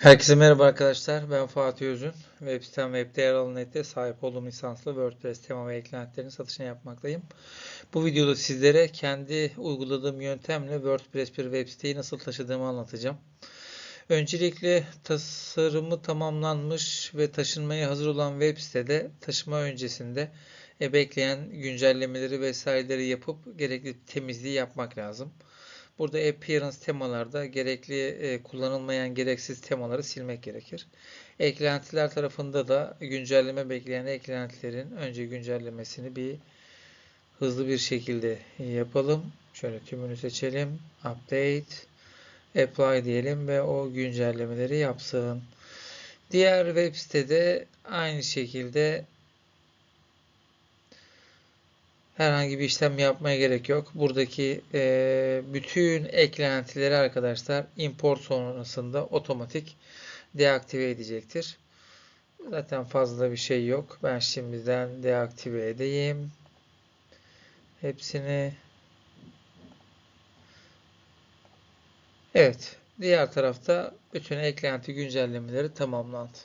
Herkese merhaba arkadaşlar. Ben Fatih Özün. Web sitem ve Web sahip olduğum lisanslı WordPress tema ve eklentilerinin satışını yapmaktayım. Bu videoda sizlere kendi uyguladığım yöntemle WordPress bir web siteyi nasıl taşıdığımı anlatacağım. Öncelikle tasarımı tamamlanmış ve taşınmaya hazır olan web sitede taşıma öncesinde e, bekleyen güncellemeleri vesaireleri yapıp gerekli temizliği yapmak lazım. Burada appearance temalarda gerekli e, kullanılmayan gereksiz temaları silmek gerekir. Eklentiler tarafında da güncelleme bekleyen eklentilerin önce güncellemesini bir hızlı bir şekilde yapalım. Şöyle tümünü seçelim. Update, apply diyelim ve o güncellemeleri yapsın. Diğer web sitede aynı şekilde herhangi bir işlem yapmaya gerek yok. Buradaki e, bütün eklentileri arkadaşlar import sonrasında otomatik deaktive edecektir. Zaten fazla bir şey yok. Ben şimdiden deaktive edeyim. Hepsini. Evet. Diğer tarafta bütün eklenti güncellemeleri tamamlandı.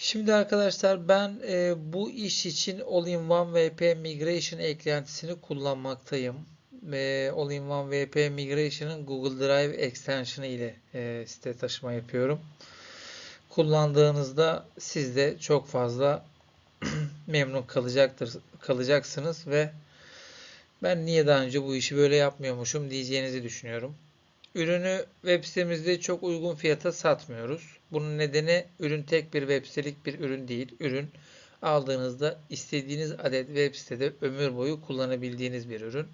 Şimdi arkadaşlar ben e, bu iş için All-in-One VP Migration eklentisini kullanmaktayım. E, All-in-One VP Migration'ın Google Drive extension ile e, site taşıma yapıyorum. Kullandığınızda siz de çok fazla memnun kalacaktır, kalacaksınız ve ben niye daha önce bu işi böyle yapmıyormuşum diyeceğinizi düşünüyorum. Ürünü web sitemizde çok uygun fiyata satmıyoruz. Bunun nedeni ürün tek bir web sitelik bir ürün değil. Ürün aldığınızda istediğiniz adet web sitede ömür boyu kullanabildiğiniz bir ürün.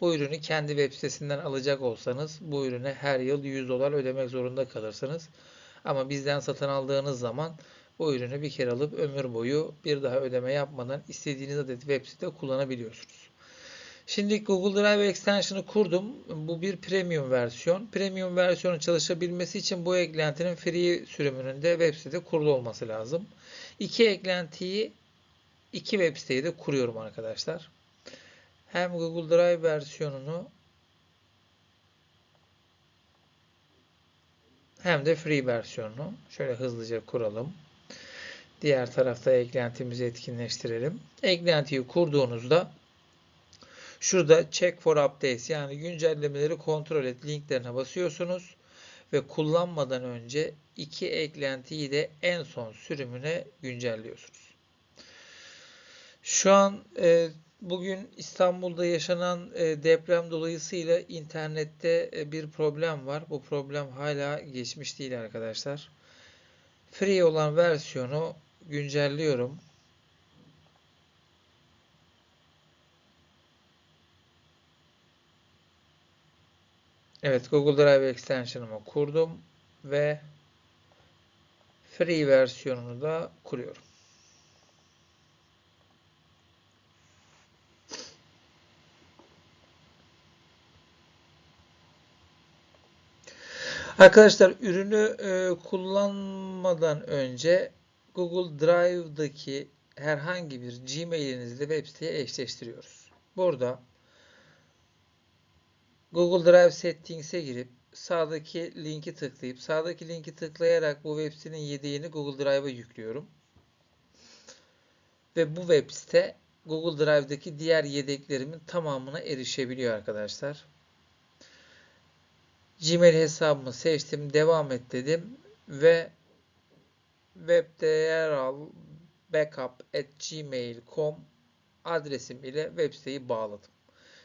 Bu ürünü kendi web sitesinden alacak olsanız bu ürüne her yıl 100 dolar ödemek zorunda kalırsınız. Ama bizden satın aldığınız zaman bu ürünü bir kere alıp ömür boyu bir daha ödeme yapmadan istediğiniz adet web site kullanabiliyorsunuz. Şimdi Google Drive Extension'ı kurdum. Bu bir premium versiyon. Premium versiyonun çalışabilmesi için bu eklentinin free sürümünün de web sitede kurulu olması lazım. İki eklentiyi iki web siteyi de kuruyorum arkadaşlar. Hem Google Drive versiyonunu hem de free versiyonunu şöyle hızlıca kuralım. Diğer tarafta eklentimizi etkinleştirelim. Eklentiyi kurduğunuzda Şurada check for updates yani güncellemeleri kontrol et linklerine basıyorsunuz ve kullanmadan önce iki eklentiyi de en son sürümüne güncelliyorsunuz. Şu an e, bugün İstanbul'da yaşanan e, deprem dolayısıyla internette e, bir problem var. Bu problem hala geçmiş değil arkadaşlar. Free olan versiyonu güncelliyorum. Evet Google Drive extension'ımı kurdum ve free versiyonunu da kuruyorum. Arkadaşlar ürünü e, kullanmadan önce Google Drive'daki herhangi bir Gmail'inizle web siteye eşleştiriyoruz. Burada Google Drive Settings'e girip sağdaki linki tıklayıp sağdaki linki tıklayarak bu web sitenin yedeğini Google Drive'a yüklüyorum. Ve bu web site Google Drive'daki diğer yedeklerimin tamamına erişebiliyor arkadaşlar. Gmail hesabımı seçtim, devam et dedim ve webde yer al backup adresim ile web siteyi bağladım.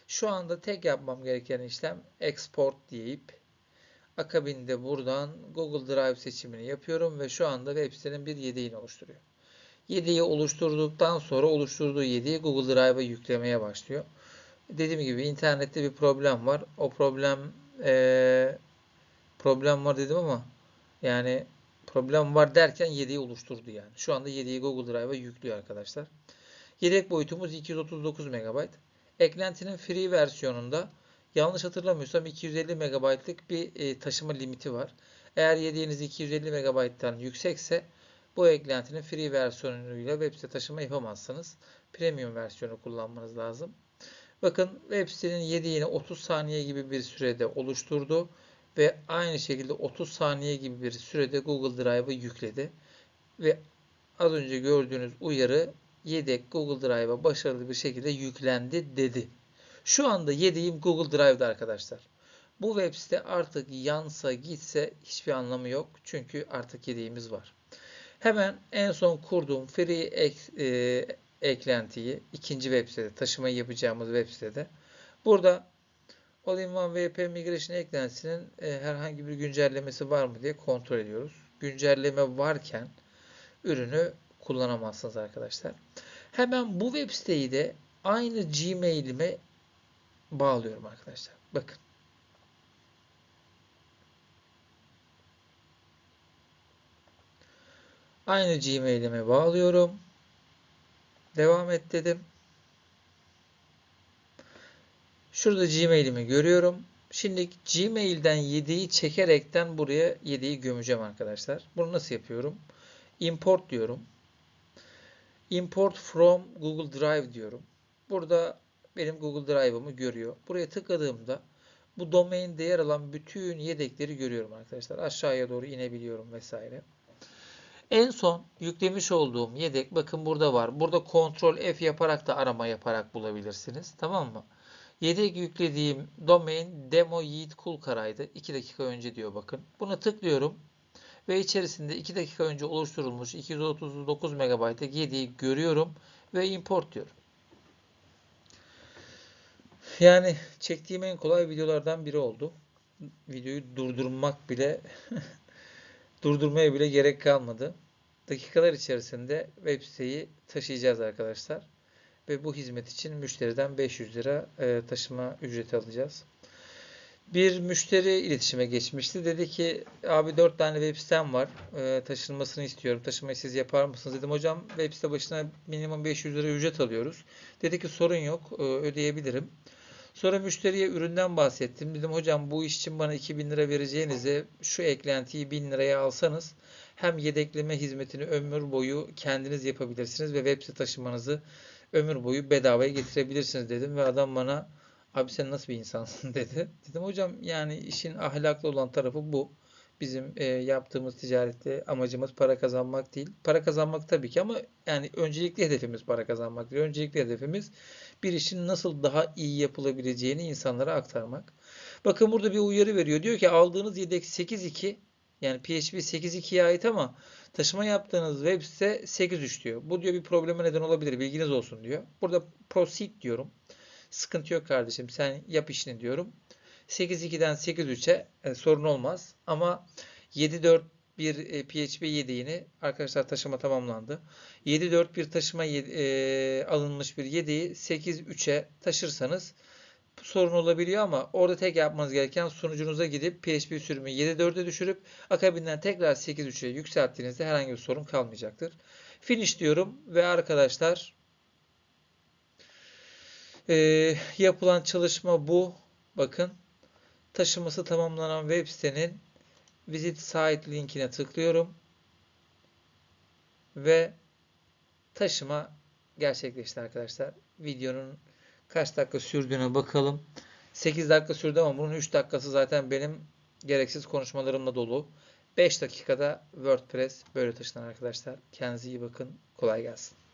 Şu anda tek yapmam gereken işlem export deyip akabinde buradan Google Drive seçimini yapıyorum ve şu anda web sitenin bir yedeğini oluşturuyor. Yedeği oluşturduktan sonra oluşturduğu yedeği Google Drive'a yüklemeye başlıyor. Dediğim gibi internette bir problem var. O problem ee, problem var dedim ama yani problem var derken yedeği oluşturdu yani. Şu anda yedeği Google Drive'a yüklüyor arkadaşlar. Yedek boyutumuz 239 MB. Eklentinin free versiyonunda yanlış hatırlamıyorsam 250 MB'lık bir e, taşıma limiti var. Eğer yediğiniz 250 MB'dan yüksekse bu eklentinin free versiyonuyla web site taşıma yapamazsınız. Premium versiyonu kullanmanız lazım. Bakın web sitenin yediğini 30 saniye gibi bir sürede oluşturdu ve aynı şekilde 30 saniye gibi bir sürede Google Drive'ı yükledi. Ve az önce gördüğünüz uyarı yedek Google Drive'a başarılı bir şekilde yüklendi dedi. Şu anda yedeğim Google Drive'da arkadaşlar. Bu web site artık yansa gitse hiçbir anlamı yok. Çünkü artık yedeğimiz var. Hemen en son kurduğum free ek, e, eklentiyi ikinci web sitede taşımayı yapacağımız web sitede burada All-in-One VP Migration eklentisinin e, herhangi bir güncellemesi var mı diye kontrol ediyoruz. Güncelleme varken ürünü kullanamazsınız arkadaşlar. Hemen bu web siteyi de aynı Gmail'ime bağlıyorum arkadaşlar. Bakın. Aynı Gmail'ime bağlıyorum. Devam et dedim. Şurada Gmail'imi görüyorum. Şimdi Gmail'den yediği çekerekten buraya yediği gömeceğim arkadaşlar. Bunu nasıl yapıyorum? Import diyorum. Import from Google Drive diyorum. Burada benim Google Drive'ımı görüyor. Buraya tıkladığımda bu domainde yer alan bütün yedekleri görüyorum arkadaşlar. Aşağıya doğru inebiliyorum vesaire. En son yüklemiş olduğum yedek bakın burada var. Burada Ctrl F yaparak da arama yaparak bulabilirsiniz. Tamam mı? Yedek yüklediğim domain demo yiğit kulkaraydı. 2 dakika önce diyor bakın. Buna tıklıyorum. Ve içerisinde 2 dakika önce oluşturulmuş 239 MB'lık yedeği görüyorum. Ve import diyorum. Yani çektiğim en kolay videolardan biri oldu. Videoyu durdurmak bile durdurmaya bile gerek kalmadı. Dakikalar içerisinde web siteyi taşıyacağız arkadaşlar. Ve bu hizmet için müşteriden 500 lira e, taşıma ücreti alacağız. Bir müşteri iletişime geçmişti. Dedi ki abi 4 tane web sitem var. E, taşınmasını istiyorum. Taşımayı siz yapar mısınız? Dedim hocam web site başına minimum 500 lira ücret alıyoruz. Dedi ki sorun yok. E, ödeyebilirim. Sonra müşteriye üründen bahsettim. Dedim hocam bu iş için bana 2000 lira vereceğinize şu eklentiyi 1000 liraya alsanız hem yedekleme hizmetini ömür boyu kendiniz yapabilirsiniz ve web site taşımanızı ömür boyu bedavaya getirebilirsiniz dedim ve adam bana abi sen nasıl bir insansın dedi. Dedim hocam yani işin ahlaklı olan tarafı bu. Bizim e, yaptığımız ticarette amacımız para kazanmak değil. Para kazanmak tabii ki ama yani öncelikli hedefimiz para kazanmak değil. Öncelikli hedefimiz bir işin nasıl daha iyi yapılabileceğini insanlara aktarmak. Bakın burada bir uyarı veriyor. Diyor ki aldığınız yedek 8.2 yani PHP 8.2'ye ait ama taşıma yaptığınız web site 8.3 diyor. Bu diyor bir probleme neden olabilir. Bilginiz olsun diyor. Burada proceed diyorum. Sıkıntı yok kardeşim. Sen yap işini diyorum. 8.2'den 8.3'e e, sorun olmaz. Ama 7.4 bir e, PHP yedeğini arkadaşlar taşıma tamamlandı. 7.4 bir taşıma e, alınmış bir yedeği 8.3'e taşırsanız sorun olabiliyor ama orada tek yapmanız gereken sunucunuza gidip PHP sürümü 7.4'e düşürüp akabinden tekrar 8.3'e yükselttiğinizde herhangi bir sorun kalmayacaktır. Finish diyorum ve arkadaşlar e, yapılan çalışma bu. Bakın taşıması tamamlanan web sitenin visit site linkine tıklıyorum ve taşıma gerçekleşti arkadaşlar. Videonun kaç dakika sürdüğüne bakalım. 8 dakika sürdü ama bunun 3 dakikası zaten benim gereksiz konuşmalarımla dolu. 5 dakikada WordPress böyle taşınan arkadaşlar. Kendinize iyi bakın. Kolay gelsin.